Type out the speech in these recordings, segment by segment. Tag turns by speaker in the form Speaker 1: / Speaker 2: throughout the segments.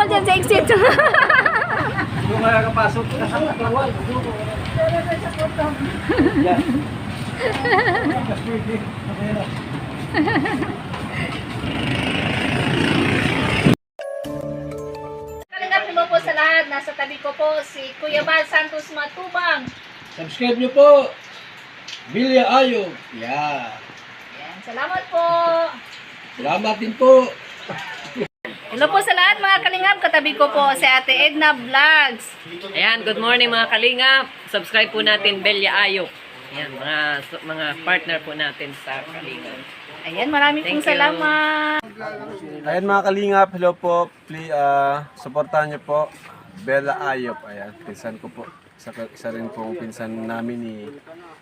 Speaker 1: bawal dyan sa exit.
Speaker 2: Yung mga kapasok. Yan.
Speaker 1: Kalingap mo po sa lahat. Nasa tabi ko po si Kuya Bal Santos Matubang.
Speaker 2: Subscribe nyo po. Bilya Ayog. Yeah.
Speaker 1: Yan. Salamat po.
Speaker 2: Salamat din po.
Speaker 1: Hello po sa lahat mga kalingap. Katabi ko po si Ate Edna Vlogs.
Speaker 3: Ayan, good morning mga kalingap. Subscribe po natin Belia Ayok. Ayan, mga mga partner po natin sa kalingap.
Speaker 1: Ayan, maraming pong
Speaker 3: Thank you.
Speaker 1: salamat.
Speaker 4: Ayan mga kalingap, hello po. Please, uh, supportahan niyo po. Bella Ayop, ayan, pinsan ko po. Isa, isa rin pong pinsan namin ni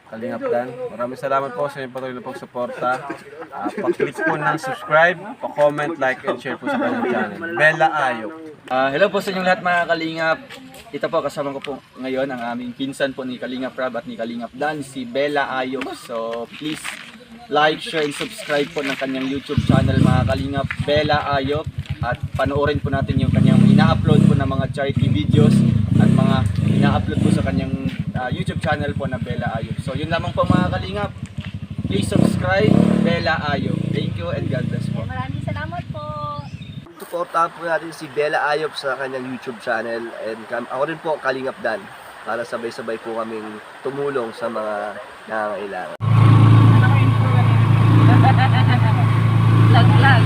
Speaker 4: Kalingap Dan. Maraming salamat po sa inyong patuloy na pagsuporta. Uh, pa-click po ng subscribe, pa-comment, like, and share po sa kanyang channel. Bella Ayop.
Speaker 5: Ah, hello po sa inyong lahat mga kalingap. Ito po kasama ko po ngayon ang aming pinsan po ni Kalingap Rab at ni Kalingap Dan, si Bella Ayok. So please like, share, and subscribe po ng kanyang YouTube channel mga kalingap Bella Ayok at panoorin po natin yung kanyang ina-upload po ng mga charity videos at mga ina-upload po sa kanyang ah, YouTube channel po na Bella Ayok. So yun lamang po mga kalingap. Please subscribe Bella Ayok. Thank you and God bless po.
Speaker 1: Maraming salamat po.
Speaker 6: Suportahan po natin si Bella Ayop sa kanyang YouTube channel and kam- ako rin po Kalingap Dan para sabay-sabay po kaming tumulong sa mga nangangailangan.
Speaker 1: Vlog.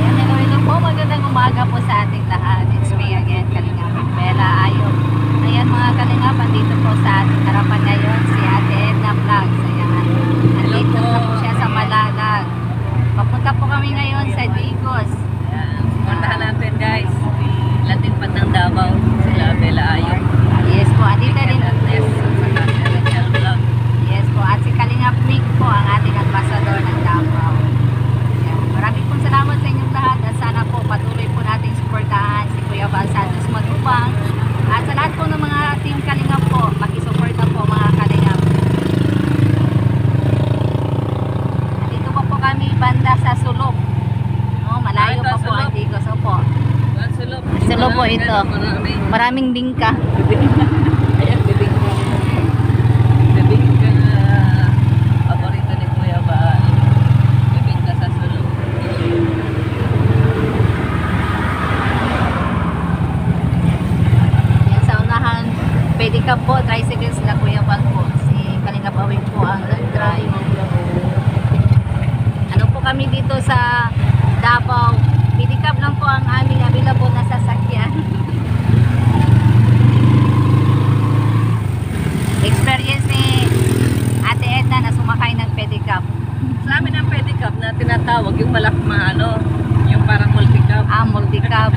Speaker 1: Ayan, hello, hello po. Magandang umaga po sa ating lahat. It's me again, Kalingap Bella Ayok. Ayan mga Kalingap, andito po sa ating harapan ngayon si Ate Edna Vlogs. Ayan, andito na po siya sa Malalag. Papunta po kami ngayon sa Digos.
Speaker 3: Ayan, supportahan natin guys. Latin pat ng Davao, sila Bella Ayok.
Speaker 1: Yes po, andito rin.
Speaker 3: Yes, sa vlog.
Speaker 1: Yes po, at si Kalingap Mick po ang ating ambassador ng Davao. Ayan, Maraming pong salamat sa inyong lahat at sana po patuloy po nating suportahan si Kuya Val Santos Matubang at sa lahat po ng mga team Kalingap po, makisuporta po mga Kalingap. Dito po po kami banda sa Sulok. No, malayo pa
Speaker 3: Banda,
Speaker 1: po ang
Speaker 3: Sulok.
Speaker 1: Digos. Opo.
Speaker 3: Sulop.
Speaker 1: Sulop po ito.
Speaker 3: Maraming
Speaker 1: bingka.
Speaker 3: Ayan, bibig ko. Bibig ka na paborito ni Kuya Baal. Bibig ka sa sulok.
Speaker 1: Yan sa unahan, pwede ka po, tricycle sila Kuya Bal po. Si Kalingap Awing po ang nag-drive. Ano po kami dito sa Davao, pedicab lang po ang aming available na sasakyan. Experience ni Ate Edna na sumakay ng pedicab.
Speaker 3: Sa pedicab na tinatawag, yung malak ano, yung parang multicab.
Speaker 1: Ah, multicab.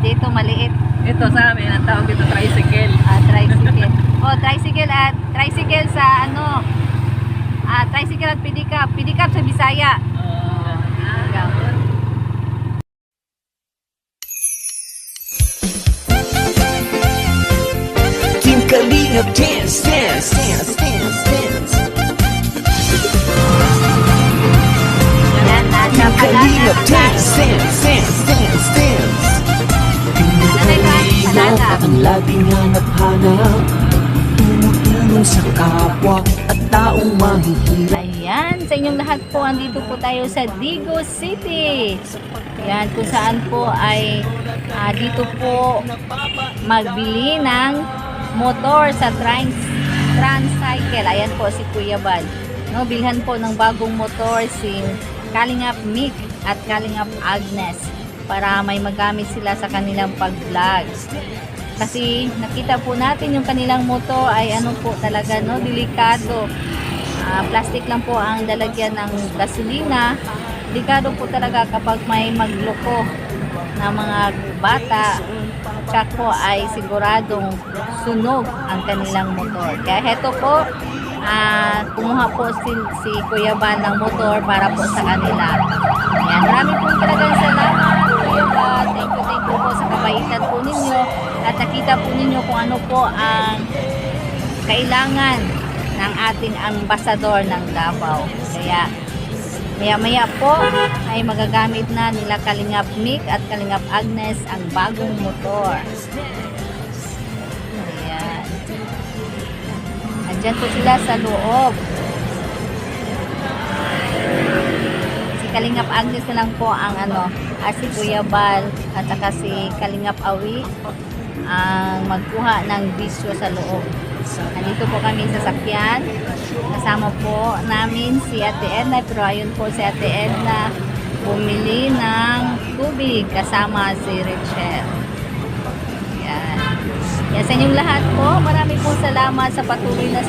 Speaker 1: Dito maliit.
Speaker 3: Ito sa amin, ang tawag ito tricycle.
Speaker 1: Ah, tricycle. oh, tricycle at tricycle sa ano? Ah, tricycle at pedicab. Pedicab sa Bisaya.
Speaker 3: Oh,
Speaker 1: Pedicab.
Speaker 7: Team Kalingap dance, dance, dance, dance, dance. Kalingap
Speaker 1: Palaga.
Speaker 7: dance, dance, dance, dance, dance.
Speaker 1: Ko ang
Speaker 7: laging hanap-hanap Tumutulong sa kapwa at taong mahihirap
Speaker 1: Ayan, sa inyong lahat po, andito po tayo sa Digos City. Yan, kung saan po ay ah, dito po magbili ng motor sa trans Transcycle. Ayan po si Kuya Bal. No, bilhan po ng bagong motor si Kalingap Mick at Kalingap Agnes para may magamit sila sa kanilang pag-vlog. Kasi nakita po natin yung kanilang motor ay ano po talaga no, delikado. Ah, plastic lang po ang lalagyan ng gasolina. Delikado po talaga kapag may magloko na mga bata. Check po ay siguradong sunog ang kanilang motor. Kaya heto po, ah, kumuha po si, si Kuya Van ng motor para po sa kanila. Ayan, marami po talagang salamat Kuya Van. Thank you, thank you po sa kabaitan po ninyo. At nakita po ninyo kung ano po ang kailangan ng ating ambasador ng Davao. Kaya Maya-maya po ay magagamit na nila Kalingap Mick at Kalingap Agnes ang bagong motor. Andyan po sila sa loob. Si Kalingap Agnes na lang po ang ano, ah, si Kuya Bal at saka si Kalingap Awi ang magkuha ng bisyo sa loob. Nandito po kami sa sakyan. Kasama po namin si Ate Edna. Pero ayun po si Ate Edna bumili ng tubig kasama si Richel. Yan. Sa inyong lahat po. Marami po salamat sa patuloy na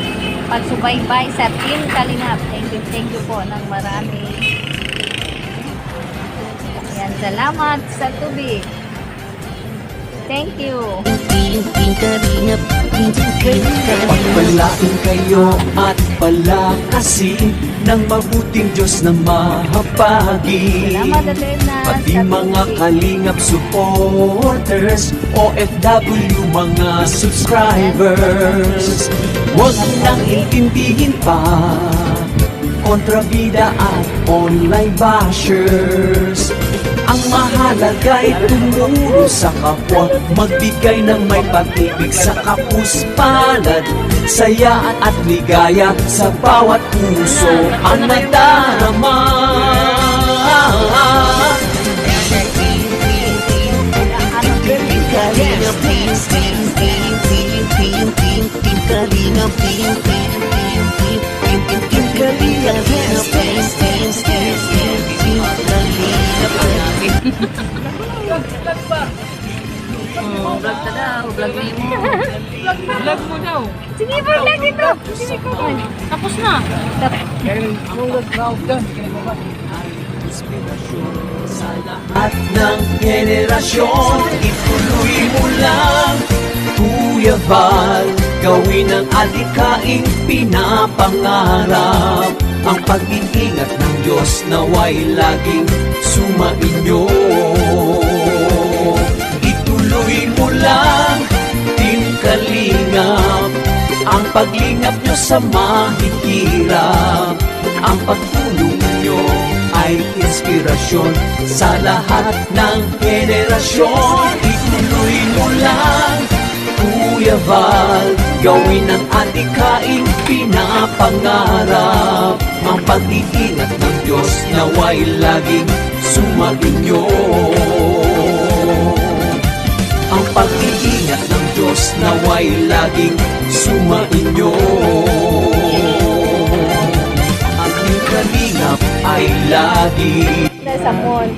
Speaker 1: pagsubaybay sa Team Kalingap. Thank you, thank you po ng marami. Yan, salamat sa tubig. Thank you.
Speaker 7: Pagpalain kayo at palakasin ng mabuting Diyos na mahapagi. Pati mga kalingap supporters, OFW mga subscribers. Huwag nang intindihin pa, kontrabida at online bashers. Ang mahalaga'y tumuro sa kapwa Magbigay ng may pag-ibig sa kapuspalad Saya at ligaya sa bawat puso Ang nadarama
Speaker 3: Oh, vlog ka daw. Vlog mo Vlog mo daw.
Speaker 1: Sige, vlog dito. Sige ko.
Speaker 3: Tapos na.
Speaker 7: At ng henerasyon Ituloy mo lang Kuya Val Gawin ang alikaing pinapangarap Ang pag-iingat ng Diyos Naway laging sumainyo Ituloy mo lang Team Kalingap. Ang paglingap nyo sa mahihirap. Ang pagtulong nyo ay inspirasyon sa lahat ng henerasyon. Ituloy mo lang, Kuya Val, gawin ang adikaing pinapangarap. Ang pag-iingat ng Diyos naway laging sumainyo. Ang pag-iingat ng Diyos naway laging sumainyo. Ang iyong kalingap ay lagi
Speaker 1: Sa mall.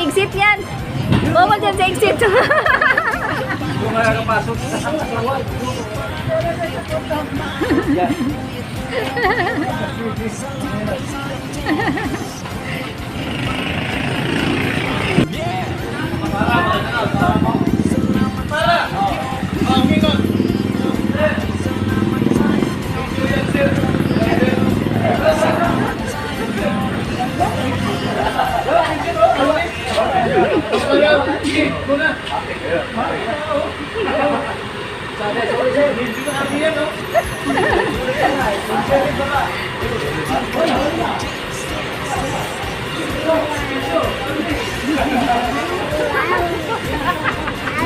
Speaker 1: Exit yan! Bawal dyan sa exit!
Speaker 2: Yung nakakapasok. Yan. Ha ha ha.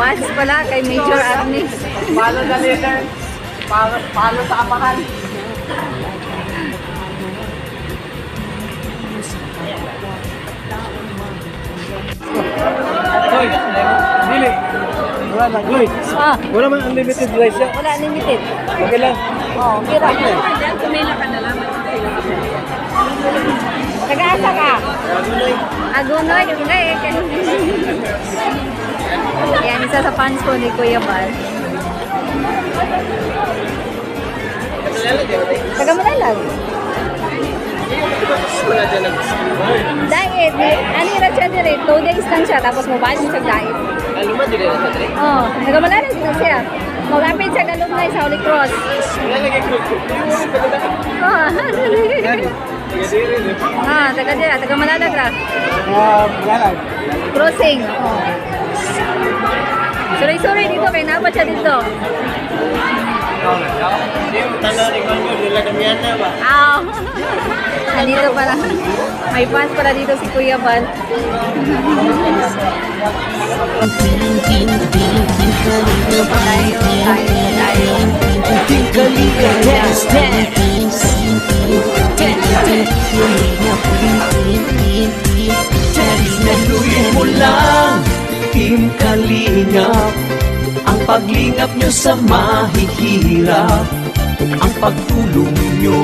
Speaker 1: Mas pala kay Major Army.
Speaker 2: Palo na letter. Palo, palo sa apakan. Hoy, dili. Wala lang. Hoy,
Speaker 1: Ah,
Speaker 2: wala man unlimited rice siya.
Speaker 1: wala limited.
Speaker 2: Okay lang.
Speaker 1: Oh, kira.
Speaker 3: Kumila ka na lang.
Speaker 1: Taga-asa ka? Agunoy, Agunoy. Yan, isa sa fans ko ni Kuya Bal. Taga Manalag. Diet, eh, ano yung siya dire? Two days lang siya, tapos mo sa diet.
Speaker 2: Man, dili na sa
Speaker 1: Oh, taga Manalag din siya. Magapit siya ganun na sa Holy Cross. Ah, ah, taga dira, taga Malalag ra.
Speaker 2: Ah, galang.
Speaker 1: Crossing. Oh. Sorry dito kay napa siya dito. Ah. Nandito pala. May fans pala dito si Kuya Bal. tayo, tayo, tayo.
Speaker 7: Naluhin mo lang, Team Kalingap Ang paglingap nyo sa mahihirap Ang pagtulong nyo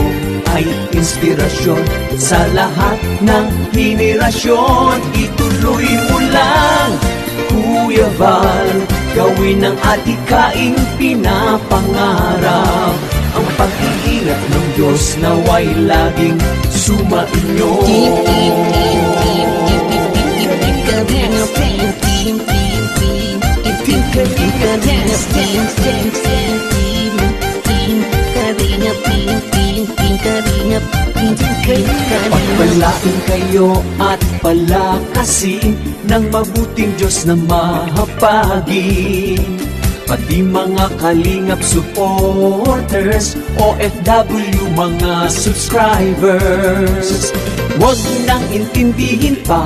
Speaker 7: ay inspirasyon Sa lahat ng henerasyon Ituloy mo lang, Kuya Val Gawin ang atikaing pinapangarap Ang pag-iingat ng Diyos naway laging sumainyo Pagpalain kayo at palakasin ng mabuting Diyos na mahapagin. Pati mga kalingap supporters OFW mga subscribers. Huwag nang intindihin pa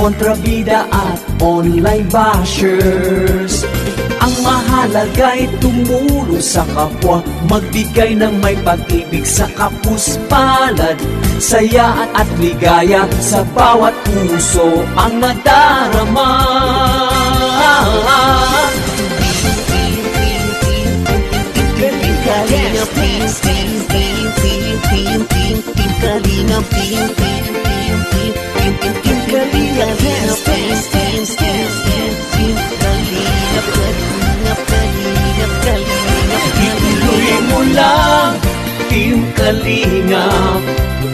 Speaker 7: Kontrabida at online bashers. Ang mahalaga'y tumulong sa kapwa Magbigay ng may pag-ibig sa kapuspalad Saya at ligaya sa bawat puso ang nadarama Ituloy mo lang, Team Kalingap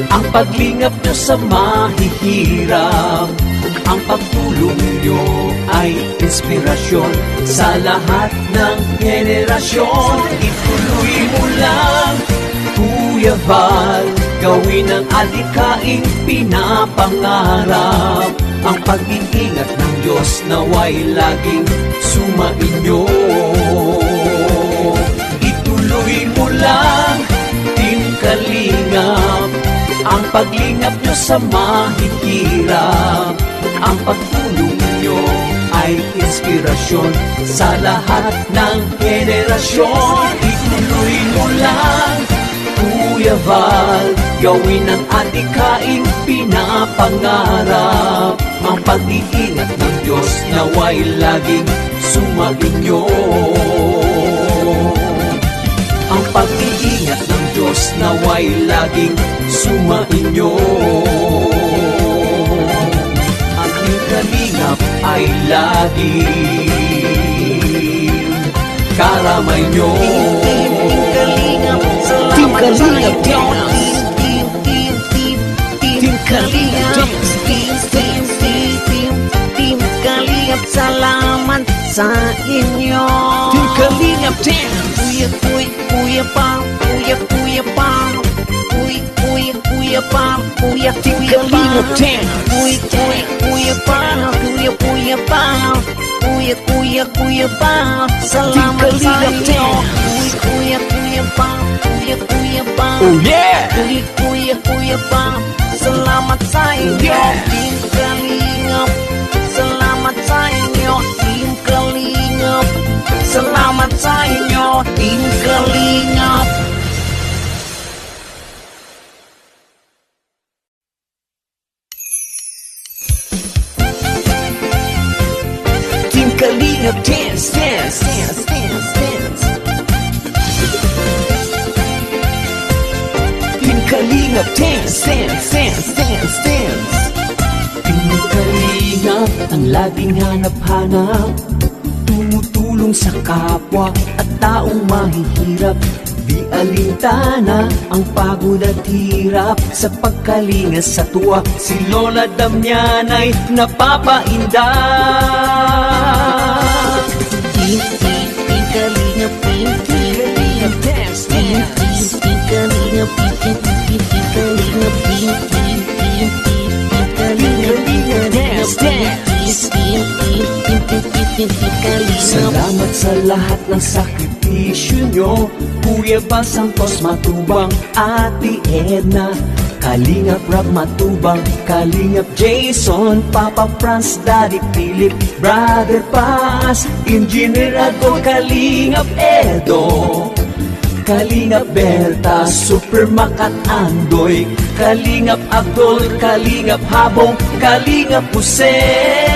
Speaker 7: Ang paglingap nyo sa mahihirap Ang pagtulong nyo ay inspirasyon Sa lahat ng henerasyon. Ituloy mo lang, Kuya Val Gawin ang adikaing pinapangarap. Ang pag-iingat ng Diyos naway laging sumainyo Ituloy mo lang, Team Kalingap. Ang paglingap nyo sa mahihirap. Ang pagtulong nyo ay inspirasyon Sa lahat ng henerasyon. Ituloy mo lang, Val Gawin ang adikaing pinapangarap. Ang pag-iingat ng Diyos naway laging sumainyo Ang pag-iingat ng Diyos naway laging sumainyo At yung kalingap ay laging karamay nyo Team Kalingap Dance Team Kalingap Dance
Speaker 8: Salamat sa inyo
Speaker 7: Team Kalingap Dance
Speaker 8: Kuya, kuya, kuya pa Kuya, kuya pa Kuya, kuya, kuya pa Kuya,
Speaker 7: Team
Speaker 8: pa
Speaker 7: Kalingap Dance
Speaker 8: Kuya, kuya, kuya pa Kuya, kuya pa Kuya, kuya, kuya pa Salamat
Speaker 7: Team
Speaker 8: sa inyo
Speaker 7: Oh yeah!
Speaker 8: Kuya, kuya, kuya pa Salamat sa inyo.
Speaker 7: Yeah.
Speaker 8: Team Kalingap Salamat sa inyo. Team Kalingap Salamat sa inyo. Team Kalingap.
Speaker 7: Team Kalingap Dance Dance Dance Kalingap Dance Dance Dance Dance Dance Team Kalingap ang laging hanap-hanap. Tumutulong sa kapwa at taong mahihirap. Di alintana ang pagod at hirap. Sa pagkalinga sa tuwa Si Lola Damian ay Salamat sa lahat ng sakripisyo nyo. Kuya Bal Santos Matubang Ate Edna Kalingap Rob Matubang Kalingap Jason Papa Franz Daddy Philip Brother Paz Engineer Ago Kalingap Edo Kalingap Berta, Super Makat Andoy Kalingap Abdol, Kalingap Habong Kalingap Hussein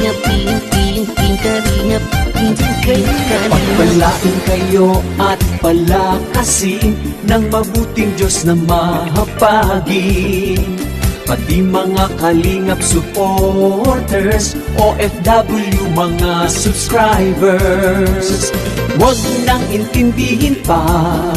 Speaker 7: Kalingap Team, team, team, Kalingap Team, team, Kalingap Pagpalain kayo at palakasin ng mabuting Diyos na mahapagin. Pati mga kalingap supporters OFW mga subscribers. Huwag nang intindihin pa